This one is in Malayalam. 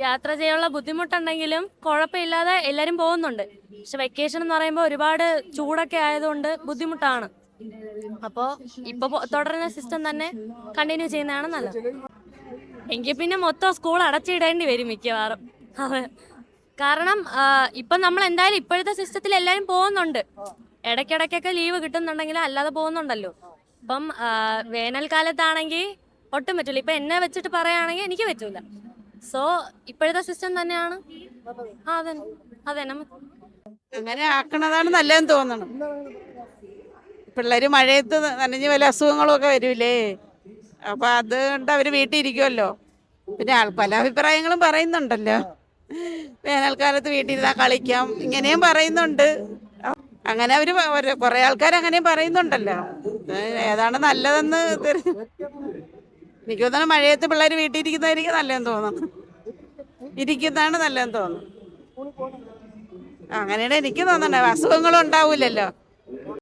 യാത്ര ചെയ്യാനുള്ള ബുദ്ധിമുട്ടുണ്ടെങ്കിലും കുഴപ്പമില്ലാതെ എല്ലാരും പോകുന്നുണ്ട്. പക്ഷെ വെക്കേഷൻ എന്ന് പറയുമ്പോൾ ഒരുപാട് ചൂടൊക്കെ ആയതുകൊണ്ട് ബുദ്ധിമുട്ടാണ്. അപ്പോൾ ഇപ്പൊ പോ- തുടരുന്ന സിസ്റ്റം തന്നെ കണ്ടിന്യൂ ചെയ്യുന്നതാണ് നല്ലത്. എങ്കിൽ പിന്നെ മൊത്തം സ്കൂൾ അടച്ചിടേണ്ടി വരും മിക്കവാറും. അതെ. കാരണം ഇപ്പൊ നമ്മൾ എന്തായാലും ഇപ്പോഴത്തെ സിസ്റ്റത്തിൽ എല്ലാരും പോകുന്നുണ്ട്. ഇടയ്ക്കിടയ്ക്കൊക്കെ ലീവ് കിട്ടുന്നുണ്ടെങ്കിൽ അല്ലാതെ പോകുന്നുണ്ടല്ലോ. ഇപ്പം വേനൽക്കാലത്താണെങ്കിൽ ഒട്ടും പറ്റില്ല ഇപ്പൊ എന്നെ വെച്ചിട്ട് പറയുകയാണെങ്കിൽ എനിക്ക് പറ്റൂല. സോ ഇപ്പോഴത്തെ സിസ്റ്റം തന്നെയാണ്. അതെ അങ്ങനെ ആക്കണതാണ് നല്ലതെന്ന് തോന്നണം. പിള്ളേര് മഴയത്ത് നനഞ്ഞ് വല്ല അസുഖങ്ങളും ഒക്കെ വരൂലേ? അപ്പൊ അതുകൊണ്ട് അവർ വീട്ടിൽ ഇരിക്കുമല്ലോ പിന്നെ പല അഭിപ്രായങ്ങളും പറയുന്നുണ്ടല്ലോ. വേനൽക്കാലത്ത് വീട്ടിൽ ഇരുന്നാൽ കളിക്കാം. ഇങ്ങനെയും പറയുന്നുണ്ട്. അങ്ങനെ അവർ കുറേ ആൾക്കാർ അങ്ങനെയും പറയുന്നുണ്ടല്ലോ. ഏതാണ് നല്ലതെന്ന് എനിക്ക് തോന്നുന്നു മഴയത്ത് പിള്ളേർ വീട്ടിൽ ഇരിക്കുന്നതായിരിക്കും നല്ലതെന്ന് തോന്നുന്നു. ഇരിക്കുന്നതാണ് നല്ലതെന്ന് തോന്നുന്നു. അങ്ങനെയാണ് എനിക്ക് തോന്നണ്ടേ. അസുഖങ്ങളും ഉണ്ടാവൂലല്ലോ